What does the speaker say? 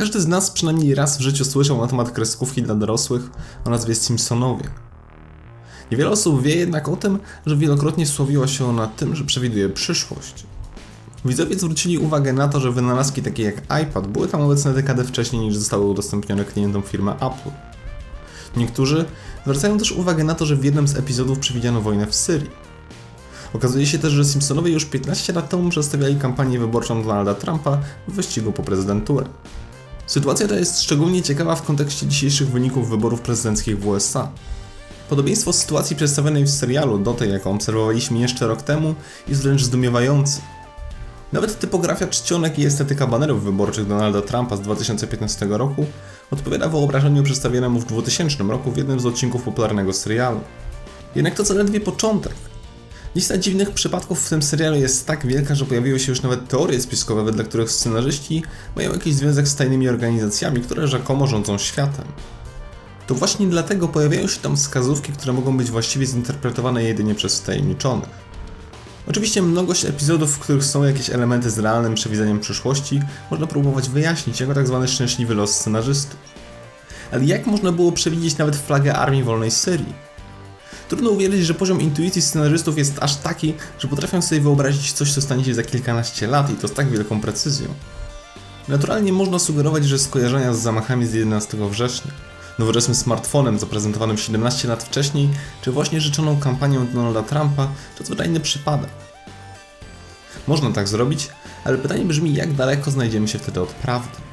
Każdy z nas przynajmniej raz w życiu słyszał na temat kreskówki dla dorosłych o nazwie Simpsonowie. Niewiele osób wie jednak o tym, że wielokrotnie sławiła się ona tym, że przewiduje przyszłość. Widzowie zwrócili uwagę na to, że wynalazki takie jak iPad były tam obecne dekadę wcześniej niż zostały udostępnione klientom firmy Apple. Niektórzy zwracają też uwagę na to, że w jednym z epizodów przewidziano wojnę w Syrii. Okazuje się też, że Simpsonowie już 15 lat temu przedstawiali kampanię wyborczą Donalda Trumpa w wyścigu po prezydenturę. Sytuacja ta jest szczególnie ciekawa w kontekście dzisiejszych wyników wyborów prezydenckich w USA. Podobieństwo sytuacji przedstawionej w serialu do tej, jaką obserwowaliśmy jeszcze rok temu, jest wręcz zdumiewające. Nawet typografia czcionek i estetyka banerów wyborczych Donalda Trumpa z 2015 roku odpowiada wyobrażeniu przedstawionemu w 2000 roku w jednym z odcinków popularnego serialu. Jednak to zaledwie początek. Lista dziwnych przypadków w tym serialu jest tak wielka, że pojawiły się już nawet teorie spiskowe, wedle których scenarzyści mają jakiś związek z tajnymi organizacjami, które rzekomo rządzą światem. To właśnie dlatego pojawiają się tam wskazówki, które mogą być właściwie zinterpretowane jedynie przez wtajemniczonych. Oczywiście mnogość epizodów, w których są jakieś elementy z realnym przewidzeniem przyszłości, można próbować wyjaśnić jako tak zwany szczęśliwy los scenarzystów. Ale jak można było przewidzieć nawet flagę Armii Wolnej Syrii? Trudno uwierzyć, że poziom intuicji scenarzystów jest aż taki, że potrafią sobie wyobrazić coś, co stanie się za kilkanaście lat i to z tak wielką precyzją. Naturalnie można sugerować, że skojarzenia z zamachami z 11 września, nowoczesnym smartfonem zaprezentowanym 17 lat wcześniej, czy właśnie życzoną kampanią Donalda Trumpa, to zwyczajny przypadek. Można tak zrobić, ale pytanie brzmi, jak daleko znajdziemy się wtedy od prawdy.